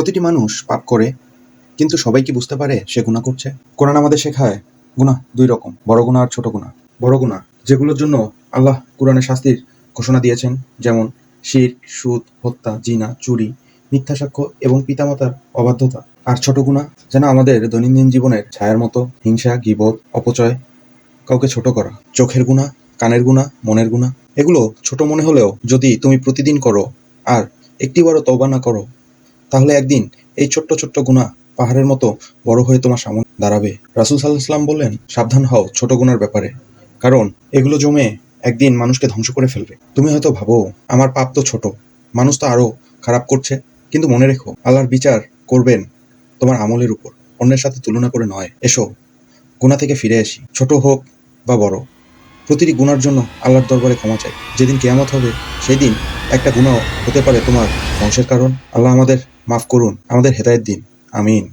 প্রতিটি মানুষ পাপ করে, কিন্তু সবাই কি বুঝতে পারে সে গুণা করছে? কোরআন আমাদের শেখায় গুণা দুই রকম, বড় গুণা আর ছোট গুণা বড় গুণা যেগুলোর জন্য আল্লাহ কোরআনে শাস্তির ঘোষণা দিয়েছেন, যেমন শির, সুদ, হত্যা, জিনা, চুরি, মিথ্যা সাক্ষ্য এবং পিতামাতার অবাধ্যতা। আর ছোট গুণা যেন আমাদের দৈনন্দিন জীবনের ছায়ার মতো, হিংসা, গিবত, অপচয়, কাউকে ছোট করা। চোখের গুণা কানের গুণা মনের গুণা এগুলো ছোট মনে হলেও যদি তুমি প্রতিদিন করো, আর একটিবারও তওবা না করো তাহলে একদিন এই ছোট্ট ছোট্ট গুণা পাহাড়ের মতো বড় হয়ে তোমার সামনে দাঁড়াবে। রাসুল সাল্লাহ সাল্লাম বললেন, সাবধান হও ছোট গুণার ব্যাপারে, কারণ এগুলো জমে একদিন মানুষকে ধ্বংস করে ফেলবে। তুমি হয়তো ভাবো, আমার পাপ তো ছোট, মানুষ তো আরও খারাপ করছে, কিন্তু মনে রেখো, আল্লাহর বিচার করবেন তোমার আমলের উপর, অন্যের সাথে তুলনা করে নয়। এসো, গুণা থেকে ফিরে আসি, ছোট হোক বা বড়। প্রতিটি গুণার জন্য আল্লাহর দরবারে ক্ষমা চাই। যেদিন কেয়ামত হবে সেই দিন একটা গুণাও হতে পারে তোমার ধ্বংসের কারণ। আল্লাহ আমাদের মাফ করুন আমাদের হেদায়ত দিন। আমিন।